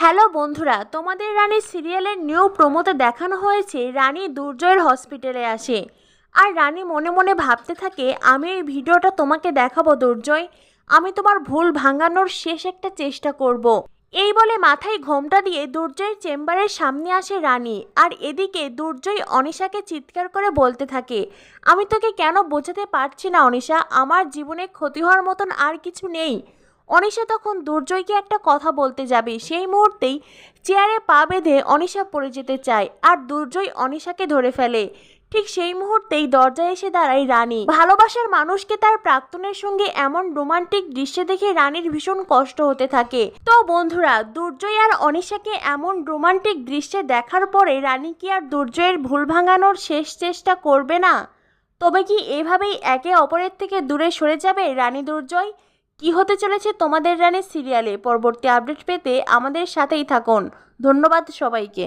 Hello বন্ধুরা, তোমাদের রানী সিরিয়ালের নিউ প্রোমোতে দেখানো হয়েছে রানী দুর্জয়ের হসপিটালে আসে। আর রানী মনে মনে ভাবতে থাকে, আমি এই ভিডিওটা তোমাকে দেখাবো দুর্জয়। আমি তোমার ভুল ভাঙানোর শেষ একটা চেষ্টা করব। এই বলে মাথায় ঘোমটা দিয়ে দুর্জয়ের চেম্বারের সামনে আসে রানী। আর এদিকে দুর্জয় অনিশাকে চিৎকার করে বলতে থাকে, আমি তোকে কেন বোঝাতে পারছি না অনিশা? আমার জীবনে ক্ষতি হওয়ার মতন আর কিছু নেই। অনিশা তখন দুর্জয়কে একটা কথা বলতে যাবে। সেই মুহূর্তেই চেয়ারে পা বেঁধে অনিশা পড়ে যেতে চায় আর দুর্জয় অনিশাকে ধরে ফেলে। ঠিক সেই মুহূর্তেই দরজায় এসে দাঁড়ায় রানী। ভালোবাসার মানুষকে তার প্রাক্তনের সঙ্গে এমন রোমান্টিক দৃশ্যে দেখে রানীর ভীষণ কষ্ট হতে থাকে। তো বন্ধুরা, দুর্জয় আর অনিশাকে এমন রোমান্টিক দৃশ্যে দেখার পরে রানী কি আর দুর্জয়ের ভুল ভাঙানোর শেষ চেষ্টা করবে না? তবে কি এভাবেই একে অপরের থেকে দূরে সরে যাবে রানী দুর্জয়? কি হতে চলেছে তোমাদের রানের সিরিয়ালে? পরবর্তী আপডেট পেতে আমাদের সাথেই থাকুন। ধন্যবাদ সবাইকে।